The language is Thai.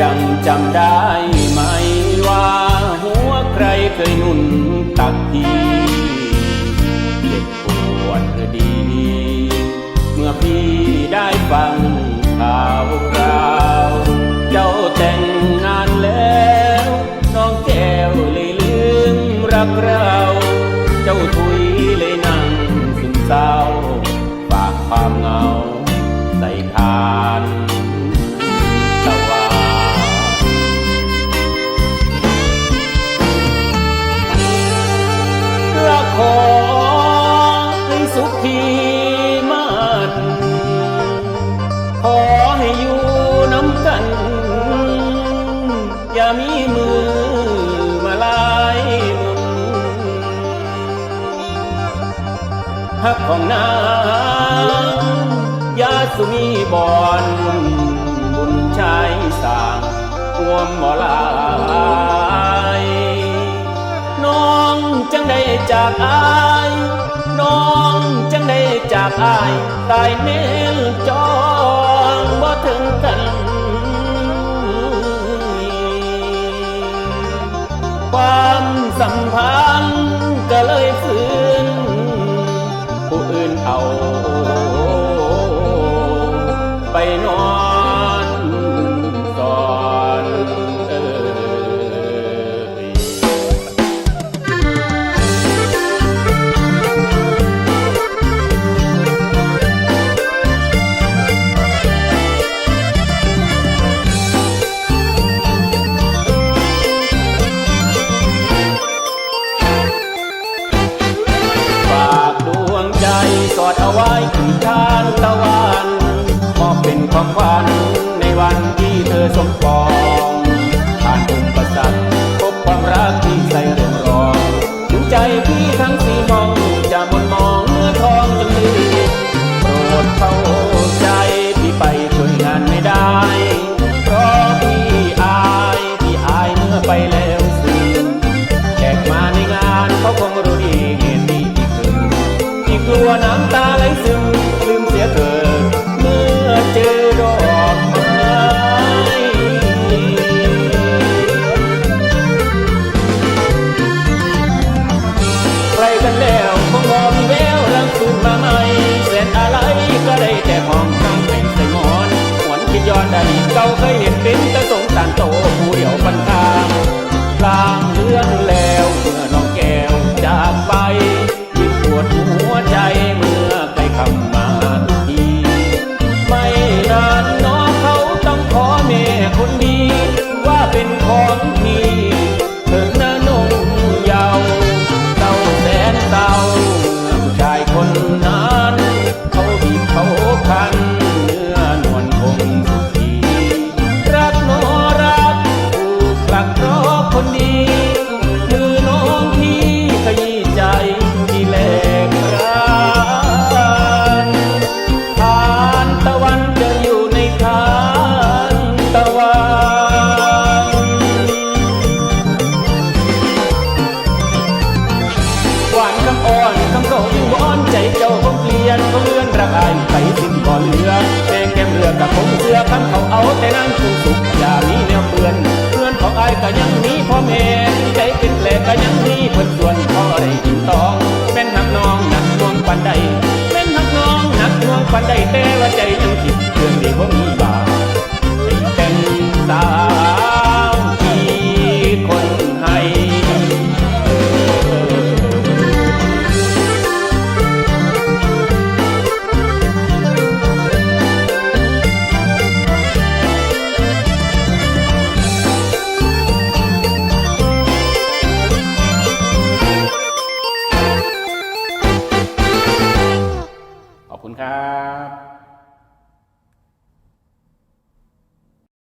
ยังจำได้ไหมว่าหัวใครเคยนุ่นตักทีเจ็บปวดดี เมื่อพี่ได้ฟังข่าว ขอให้อยู่น้ำกัน อย่ามีมือมาลายมุนหักของนางยาสุมีบอนบุญชายสางห่วมหมอลายน้องจังได้จากอายน้องจังได้จากอายตายเนลจอ ถึงกันความสัมพันธ์ก็เลยฝืนผู้อื่นเอา ไปนอน ดเอาไว้ทานตะวันมอบเป็นความหวันในวันที่เธอสมปองผ่านอุปสรรค อนใดเจ้าเคยเห็นเป็นตะสงสารโตผู้เดียวปันทางลาง ได้ไปสิ้นก่อนเรือแต่แก้มเรือกับผมเสือคันเขาเอาแต่นั่งชุกสุขอย่ามีแนวเปื่อนเพื่อนของอายก็ยังมีพ่อแม่ใจเป็นแผลก็ยังมีเพื่อนส่วนพ่อได้กินตองแม่นหักน้องหนักน่วงปันใดแม่นหักน้องหนักน่วงปันใดแต่ว่าใจยังคิดเพื่อนเดียามีบาเป็นสาวที่คนให้ ครับ